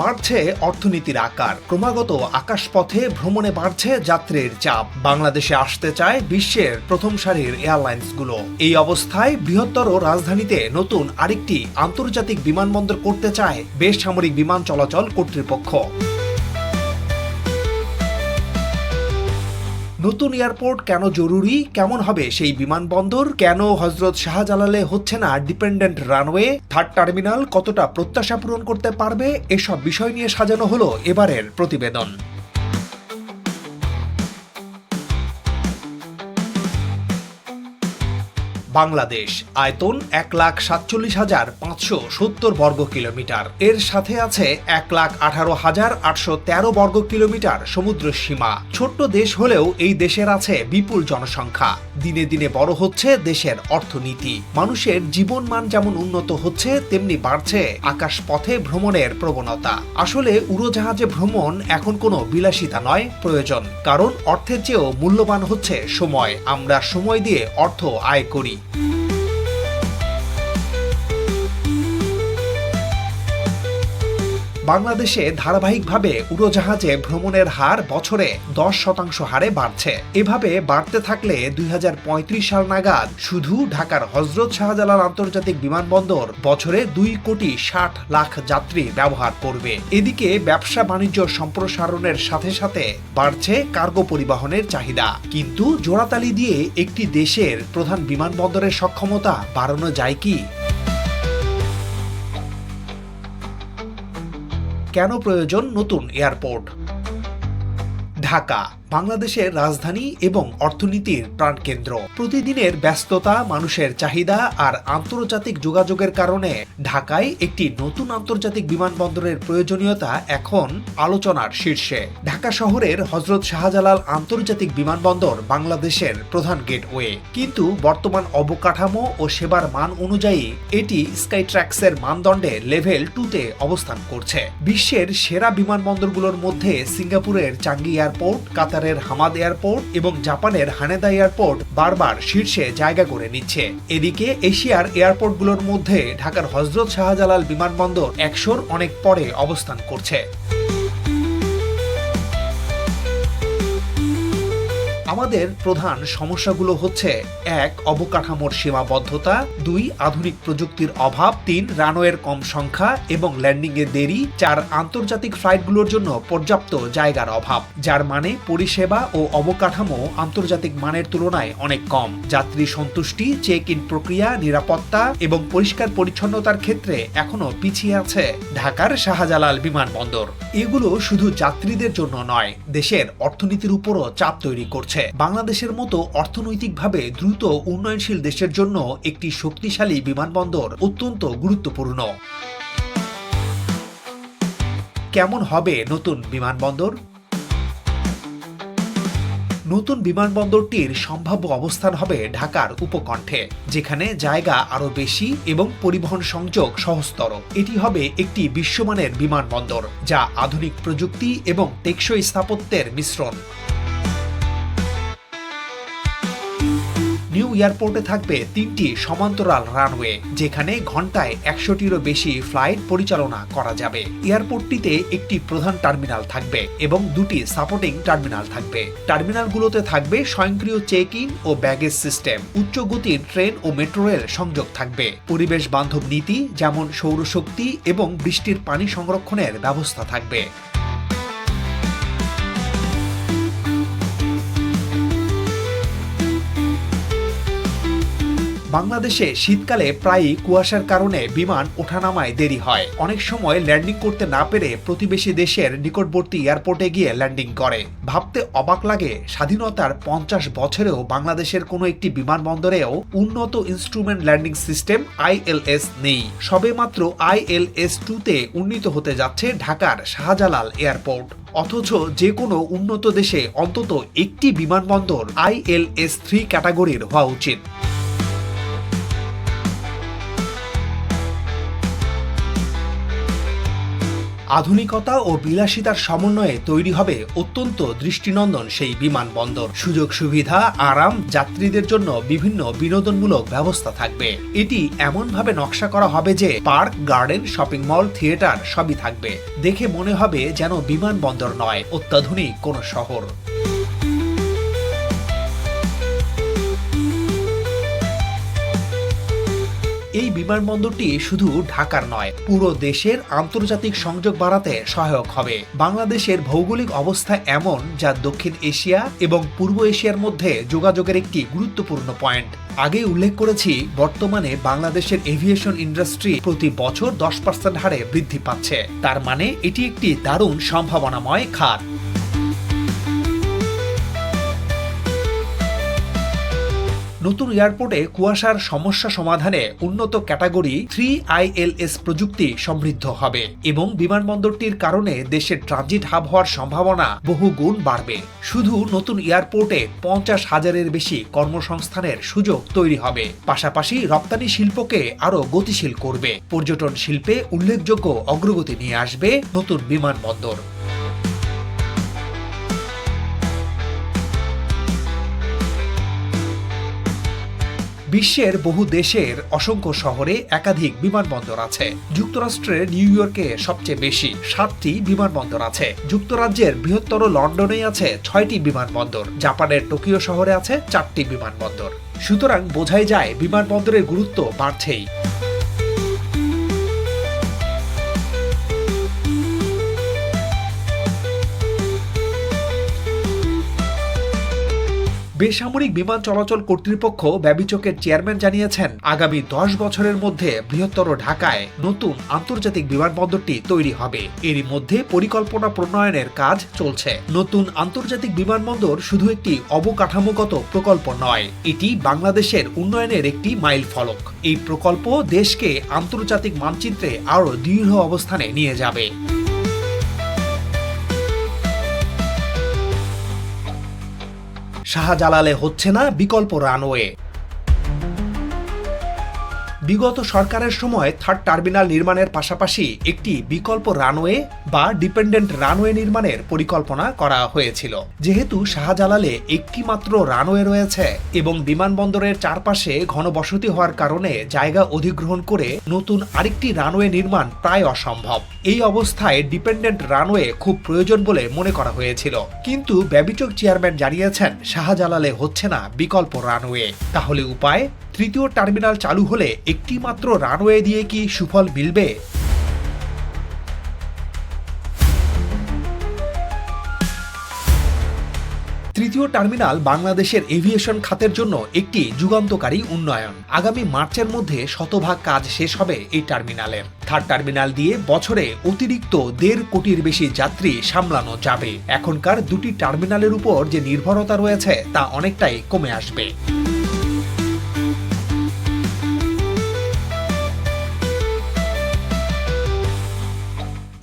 বাড়ছে অর্থনীতির আকার। ক্রমাগত আকাশপথে ভ্রমণে বাড়ছে যাত্রীর চাপ। বাংলাদেশে আসতে চায় বিশ্বের প্রথম সারির এয়ারলাইন্সগুলো। এই অবস্থায় বৃহত্তর রাজধানীতে নতুন আরেকটি আন্তর্জাতিক বিমানবন্দর করতে চায় বেসামরিক বিমান চলাচল কর্তৃপক্ষ। নতুন এয়ারপোর্ট কেন জরুরি? কেমন হবে সেই বিমানবন্দর? কেন হজরত শাহজালালে হচ্ছে না ডিপেন্ডেন্ট রানওয়ে? থার্ড টার্মিনাল কতটা প্রত্যাশা পূরণ করতে পারবে? এসব বিষয় নিয়ে সাজানো হলো এবারের প্রতিবেদন। বাংলাদেশ। আয়তন এক লাখ সাতচল্লিশ হাজার পাঁচশো সত্তর বর্গ কিলোমিটার। এর সাথে আছে এক লাখ আঠারো হাজার আটশো তেরো বর্গ কিলোমিটার সমুদ্র সীমা। ছোট্ট দেশ হলেও এই দেশের আছে বিপুল জনসংখ্যা। দিনে দিনে বড় হচ্ছে দেশের অর্থনীতি। মানুষের জীবনমান যেমন উন্নত হচ্ছে, তেমনি বাড়ছে আকাশ পথে ভ্রমণের প্রবণতা। আসলে উড়োজাহাজে ভ্রমণ এখন কোনো বিলাসিতা নয়, প্রয়োজন। কারণ অর্থের চেয়েও মূল্যবান হচ্ছে সময়। আমরা সময় দিয়ে অর্থ আয় করি। Mm-hmm. বাংলাদেশে ধারাবাহিকভাবে উড়োজাহাজে ভ্রমণের হার বছরে দশ শতাংশ হারে বাড়ছে। এভাবে বাড়তে থাকলে দুই হাজার পঁয়ত্রিশ সাল নাগাদ শুধু ঢাকার হজরত শাহজালাল আন্তর্জাতিক বিমানবন্দর বছরে দুই কোটি ষাট লাখ যাত্রী ব্যবহার করবে। এদিকে ব্যবসা বাণিজ্য সম্প্রসারণের সাথে সাথে বাড়ছে কার্গো পরিবহনের চাহিদা। কিন্তু জোড়াতালি দিয়ে একটি দেশের প্রধান বিমানবন্দরের সক্ষমতা বাড়ানো যায় কি? কেন প্রয়োজন নতুন এয়ারপোর্ট? ঢাকা বাংলাদেশের রাজধানী এবং অর্থনীতির প্রাণকেন্দ্র। প্রতিদিনের ব্যস্ততা, মানুষের চাহিদা আর আন্তর্জাতিক যোগাযোগের কারণে ঢাকায় একটি নতুন আন্তর্জাতিক বিমানবন্দরের প্রয়োজনীয়তা এখন আলোচনার শীর্ষে। ঢাকা শহরের হজরত শাহজালাল আন্তর্জাতিক বিমানবন্দর বাংলাদেশের প্রধান গেটওয়ে। কিন্তু বর্তমান অবকাঠামো ও সেবার মান অনুযায়ী এটি স্কাইট্র্যাক্সের মানদণ্ডে লেভেল টুতে অবস্থান করছে। বিশ্বের সেরা বিমানবন্দরগুলোর মধ্যে সিঙ্গাপুরের চাঙ্গি এয়ারপোর্ট কাতারের হামাদ এয়ারপোর্ট এবং জাপানের হানেদা এয়ারপোর্ট বারবার শীর্ষে জায়গা করে নিচ্ছে। এদিকে এশিয়ার এয়ারপোর্টগুলোর মধ্যে ঢাকার হজরত শাহজালাল বিমানবন্দর একশোর অনেক পরে অবস্থান করছে। আমাদের প্রধান সমস্যাগুলো হচ্ছে, এক, অবকাঠামোর সীমাবদ্ধতা, দুই, আধুনিক প্রযুক্তির অভাব, তিন, রানওয়ের কম সংখ্যা এবং ল্যান্ডিং এর দেরি, চার, আন্তর্জাতিক ফ্লাইটগুলোর জন্য পর্যাপ্ত জায়গার অভাব, যার মানে পরিষেবা ও অবকাঠামো আন্তর্জাতিক মানের তুলনায় অনেক কম। যাত্রী সন্তুষ্টি চেক ইন প্রক্রিয়া, নিরাপত্তা এবং পরিষ্কার পরিচ্ছন্নতার ক্ষেত্রে এখনও পিছিয়ে আছে ঢাকার শাহজালাল বিমানবন্দর। এগুলো শুধু যাত্রীদের জন্য নয়, দেশের অর্থনীতির উপরও চাপ তৈরি করছে। বাংলাদেশের মতো অর্থনৈতিকভাবে দ্রুত উন্নয়নশীল দেশের জন্য একটি শক্তিশালী বিমানবন্দর অত্যন্ত গুরুত্বপূর্ণ। কেমন হবে নতুন বিমানবন্দর? নতুন বিমানবন্দরটির সম্ভাব্য অবস্থান হবে ঢাকার উপকণ্ঠে, যেখানে জায়গা আরও বেশি এবং পরিবহন সংযোগ সহজতর। এটি হবে একটি বিশ্বমানের বিমানবন্দর, যা আধুনিক প্রযুক্তি এবং টেকসই স্থাপত্যের মিশ্রণ। নিউ এয়ারপোর্টে থাকবে তিনটি সমান্তরাল রানওয়ে, যেখানে ঘন্টায় একশোটিরও বেশি ফ্লাইট পরিচালনা করা যাবে। এয়ারপোর্টটিতে একটি প্রধান টার্মিনাল থাকবে এবং দুটি সাপোর্টিং টার্মিনাল থাকবে। টার্মিনালগুলোতে থাকবে স্বয়ংক্রিয় চেক ইন ও ব্যাগেজ সিস্টেম। উচ্চ গতির ট্রেন ও মেট্রো রেল সংযোগ থাকবে। পরিবেশ বান্ধব নীতি, যেমন সৌরশক্তি এবং বৃষ্টির পানি সংরক্ষণের ব্যবস্থা থাকবে। বাংলাদেশে শীতকালে প্রায়ই কুয়াশার কারণে বিমান ওঠানামায় দেরি হয়। অনেক সময় ল্যান্ডিং করতে না পেরে প্রতিবেশী দেশের নিকটবর্তী এয়ারপোর্টে গিয়ে ল্যান্ডিং করে। ভাবতে অবাক লাগে, স্বাধীনতার পঞ্চাশ বছরেও বাংলাদেশের কোনো একটি বিমানবন্দরেও উন্নত ইনস্ট্রুমেন্ট ল্যান্ডিং সিস্টেম আইএলএস নেই। সবেমাত্র আইএলএস টুতে উন্নীত হতে যাচ্ছে ঢাকার শাহজালাল এয়ারপোর্ট। অথচ যে কোনো উন্নত দেশে অন্তত একটি বিমানবন্দর আইএলএস থ্রি ক্যাটাগরির হওয়া উচিত। আধুনিকতা ও বিলাসিতার সমন্বয়ে তৈরি হবে অত্যন্ত দৃষ্টিনন্দন সেই বিমানবন্দর সুযোগ, সুবিধা, আরাম, যাত্রীদের জন্য বিভিন্ন বিনোদনমূলক ব্যবস্থা থাকবে। এটি এমনভাবে নকশা করা হবে যে park, garden, shopping mall, theatre সবই থাকবে। দেখে মনে হবে যেন বিমানবন্দর নয়, অত্যাধুনিক কোনো শহর। এই বিমানবন্দরটি শুধু ঢাকার নয়, পুরো দেশের আন্তর্জাতিক সংযোগ বাড়াতে সহায়ক হবে। বাংলাদেশের ভৌগোলিক অবস্থা এমন যা দক্ষিণ এশিয়া এবং পূর্ব এশিয়ার মধ্যে যোগাযোগের একটি গুরুত্বপূর্ণ পয়েন্ট। আগে উল্লেখ করেছি, বর্তমানে বাংলাদেশের এভিয়েশন ইন্ডাস্ট্রি প্রতি বছর দশ পার্সেন্ট হারে বৃদ্ধি পাচ্ছে। তার মানে এটি একটি দারুণ সম্ভাবনাময় খাত। নতুন এয়ারপোর্টে কুয়াশার সমস্যা সমাধানে উন্নত ক্যাটাগরি থ্রি আইএলএস প্রযুক্তি সমৃদ্ধ হবে এবং বিমানবন্দরটির কারণে দেশের ট্রানজিট হাব হওয়ার সম্ভাবনা বহু গুণ বাড়বে। শুধু নতুন এয়ারপোর্টে পঞ্চাশ হাজারের বেশি কর্মসংস্থানের সুযোগ তৈরি হবে। পাশাপাশি রপ্তানি শিল্পকে আরও গতিশীল করবে। পর্যটন শিল্পে উল্লেখযোগ্য অগ্রগতি নিয়ে আসবে নতুন বিমানবন্দর। বিশ্বের বহু দেশের অসংখ্য শহরে একাধিক বিমানবন্দর আছে। যুক্তরাষ্ট্রের নিউ ইয়র্কে সবচেয়ে বেশি সাতটি বিমানবন্দর আছে। যুক্তরাজ্যের বৃহত্তর লন্ডনে আছে ছয়টি বিমানবন্দর। জাপানের টোকিও শহরে আছে চারটি বিমানবন্দর। সুতরাং বোঝাই যায় বিমানবন্দরের গুরুত্ব বাড়ছেই। বেসামরিক বিমান চলাচল কর্তৃপক্ষ ব্যবিচকের চেয়ারম্যান জানিয়েছেন, আগামী দশ বছরের মধ্যে বৃহত্তর ঢাকায় নতুন আন্তর্জাতিক বিমানবন্দরটি তৈরি হবে। এরই মধ্যে পরিকল্পনা প্রণয়নের কাজ চলছে। নতুন আন্তর্জাতিক বিমানবন্দর শুধু একটি অবকাঠামোগত প্রকল্প নয়, এটি বাংলাদেশের উন্নয়নের একটি মাইল ফলক। এই প্রকল্প দেশকে আন্তর্জাতিক মানচিত্রে আরও দৃঢ় অবস্থানে নিয়ে যাবে। শাহজালালে হচ্ছে না বিকল্প রানওয়ে। বিগত সরকারের সময় থার্ড টার্মিনাল নির্মাণের পাশাপাশি একটি বিকল্প রানওয়ে বা ডিপেন্ডেন্ট রানওয়ে নির্মাণের পরিকল্পনা করা হয়েছিল। যেহেতু শাহজালালে একটি মাত্র রানওয়ে রয়েছে এবং বিমানবন্দরের চারপাশে ঘনবসতি হওয়ার কারণে জায়গা অধিগ্রহণ করে নতুন আরেকটি রানওয়ে নির্মাণ প্রায় অসম্ভব। এই অবস্থায় ডিপেন্ডেন্ট রানওয়ে খুব প্রয়োজন বলে মনে করা হয়েছিল। কিন্তু ব্যবিচক চেয়ারম্যান জানিয়েছেন, শাহজালালে হচ্ছে না বিকল্প রানওয়ে। তাহলে উপায়? তৃতীয় টার্মিনাল চালু হলে একটি মাত্র রানওয়ে দিয়ে কি সুফল মিলবে? তৃতীয় টার্মিনাল বাংলাদেশের এভিয়েশন খাতের জন্য একটি যুগান্তকারী উন্নয়ন। আগামী মার্চের মধ্যে শতভাগ কাজ শেষ হবে এই টার্মিনালের থার্ড টার্মিনাল দিয়ে বছরে অতিরিক্ত দেড় কোটির বেশি যাত্রী সামলানো যাবে। এখনকার দুটি টার্মিনালের উপর যে নির্ভরতা রয়েছে তা অনেকটাই কমে আসবে।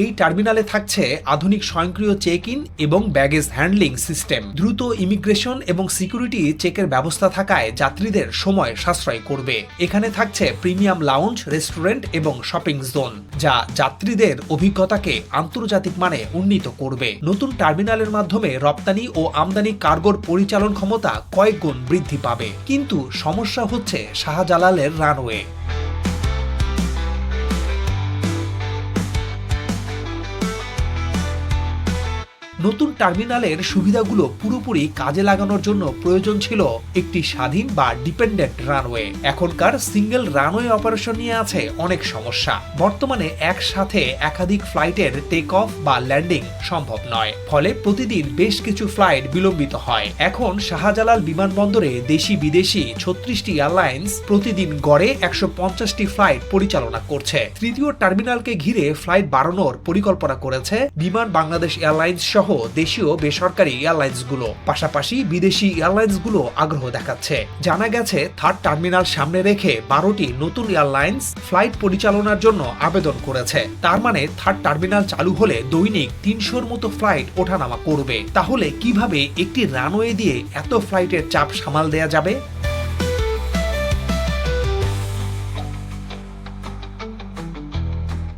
এই টার্মিনালে থাকছে আধুনিক স্বয়ংক্রিয় চেক ইন এবং ব্যাগেজ হ্যান্ডলিং সিস্টেম। দ্রুত ইমিগ্রেশন এবং সিকিউরিটি চেকের ব্যবস্থা থাকায় যাত্রীদের সময় সাশ্রয় করবে। এখানে থাকছে প্রিমিয়াম লাউঞ্জ, রেস্টুরেন্ট এবং শপিং জোন, যা যাত্রীদের অভিজ্ঞতাকে আন্তর্জাতিক মানে উন্নীত করবে। নতুন টার্মিনালের মাধ্যমে রপ্তানি ও আমদানি কার্গোর পরিচালন ক্ষমতা কয়েক গুণ বৃদ্ধি পাবে। কিন্তু সমস্যা হচ্ছে শাহজালালের রানওয়ে। নতুন টার্মিনালের সুবিধাগুলো পুরোপুরি কাজে লাগানোর জন্য প্রয়োজন ছিল একটি স্বাধীন বা ডিপেন্ডেন্ট রানওয়ে। এখনকার সিঙ্গেল রানওয়ে অপারেশন নিয়ে আছে অনেক সমস্যা। বর্তমানে একসাথে একাধিক ফ্লাইটের টেক অফ বা ল্যান্ডিং সম্ভব নয়। ফলে প্রতিদিন বেশ কিছু ফ্লাইট বিলম্বিত হয়। এখন শাহজালাল বিমানবন্দরে দেশি বিদেশি ছত্রিশটি এয়ারলাইন্স প্রতিদিন গড়ে একশো পঞ্চাশটি ফ্লাইট পরিচালনা করছে। তৃতীয় টার্মিনালকে ঘিরে ফ্লাইট বাড়ানোর পরিকল্পনা করেছে বিমান বাংলাদেশ এয়ারলাইন্স সহ দেশীয় বেসরকারি এয়ারলাইন্সগুলো। পাশাপাশি বিদেশি এয়ারলাইন্সগুলো আগ্রহ দেখাচ্ছে। জানা গেছে, থার্ড টার্মিনাল সামনে রেখে বারোটি নতুন এয়ারলাইন্স ফ্লাইট পরিচালনার জন্য আবেদন করেছে। তার মানে থার্ড টার্মিনাল চালু হলে দৈনিক তিনশোর মতো ফ্লাইট ওঠানামা করবে। তাহলে কীভাবে একটি রানওয়ে দিয়ে এত ফ্লাইটের চাপ সামাল দেয়া যাবে?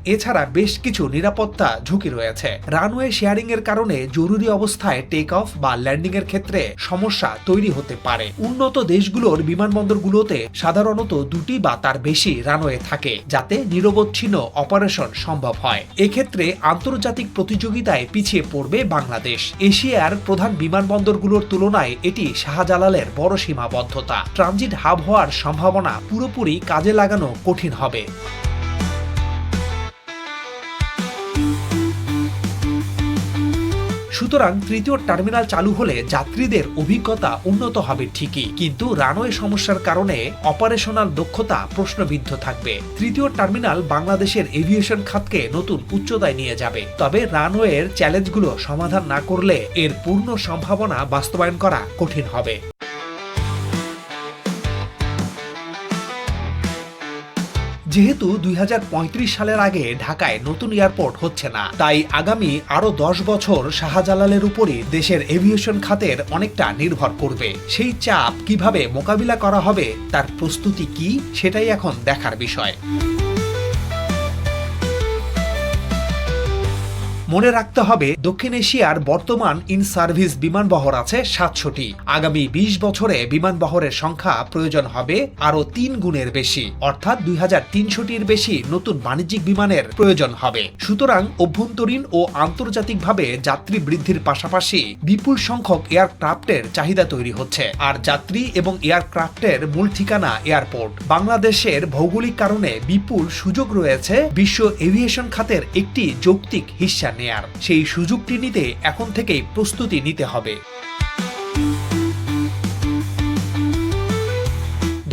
এছাড়া বেশ কিছু নিরাপত্তা ঝুঁকি রয়েছে। রানওয়ে শেয়ারিং এর কারণে জরুরি অবস্থায় টেক অফ বা ল্যান্ডিং এর ক্ষেত্রে সমস্যা তৈরি হতে পারে। উন্নত দেশগুলোর বিমানবন্দরগুলোতে সাধারণত দুটি বা তার বেশি রানওয়ে থাকে, যাতে নিরবচ্ছিন্ন অপারেশন সম্ভব হয়। এক্ষেত্রে আন্তর্জাতিক প্রতিযোগিতায় পিছিয়ে পড়বে বাংলাদেশ। এশিয়ার প্রধান বিমানবন্দরগুলোর তুলনায় এটি শাহজালালের বড় সীমাবদ্ধতা। ট্রানজিট হাব হওয়ার সম্ভাবনা পুরোপুরি কাজে লাগানো কঠিন হবে। সুতরাং তৃতীয় টার্মিনাল চালু হলে যাত্রীদের অভিজ্ঞতা উন্নত হবে ঠিকই। কিন্তু রানওয়ে সমস্যার কারণে অপারেশনাল দক্ষতা প্রশ্নবিদ্ধ থাকবে। তৃতীয় টার্মিনাল বাংলাদেশের এভিয়েশন খাতকে নতুন উচ্চতায় নিয়ে যাবে। তবে রানওয়ের চ্যালেঞ্জগুলো সমাধান না করলে এর পূর্ণ সম্ভাবনা বাস্তবায়ন করা কঠিন হবে। যেহেতু দুই হাজার পঁয়ত্রিশ সালের আগে ঢাকায় নতুন এয়ারপোর্ট হচ্ছে না, তাই আগামী আরও দশ বছর শাহজালালের উপরই দেশের এভিয়েশন খাতের অনেকটা নির্ভর করবে। সেই চাপ কীভাবে মোকাবিলা করা হবে, তার প্রস্তুতি কি, সেটাই এখন দেখার বিষয়। মনে রাখতে হবে, দক্ষিণ এশিয়ার বর্তমান ইন সার্ভিস বিমানবহর আছে সাতশোটি। আগামী ২০ বছরে বিমানবহরের সংখ্যা প্রয়োজন হবে আরও তিন গুণের বেশি, অর্থাৎ দুই হাজার তিনশোটির বেশি নতুন বাণিজ্যিক বিমানের প্রয়োজন হবে। সুতরাং অভ্যন্তরীণ ও আন্তর্জাতিকভাবে যাত্রী বৃদ্ধির পাশাপাশি বিপুল সংখ্যক এয়ারক্রাফটের চাহিদা তৈরি হচ্ছে। আর যাত্রী এবং এয়ারক্রাফটের মূল ঠিকানা এয়ারপোর্ট। বাংলাদেশের ভৌগোলিক কারণে বিপুল সুযোগ রয়েছে বিশ্ব এভিয়েশন খাতের একটি যৌক্তিক হিস্সা নেয়ার। সেই সুযোগটি নিতে এখন থেকেই প্রস্তুতি নিতে হবে।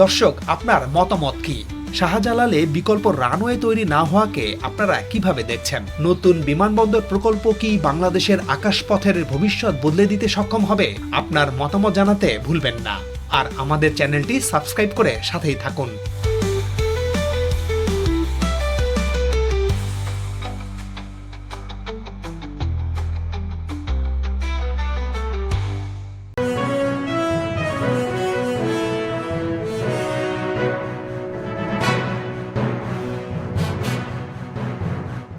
দর্শক, আপনার মতামত কি? শাহজালালে বিকল্প রানওয়ে তৈরি না হওয়াকে আপনারা কীভাবে দেখছেন? নতুন বিমানবন্দর প্রকল্প কি বাংলাদেশের আকাশপথের ভবিষ্যৎ বদলে দিতে সক্ষম হবে? আপনার মতামত জানাতে ভুলবেন না। আর আমাদের চ্যানেলটি সাবস্ক্রাইব করে সাথেই থাকুন।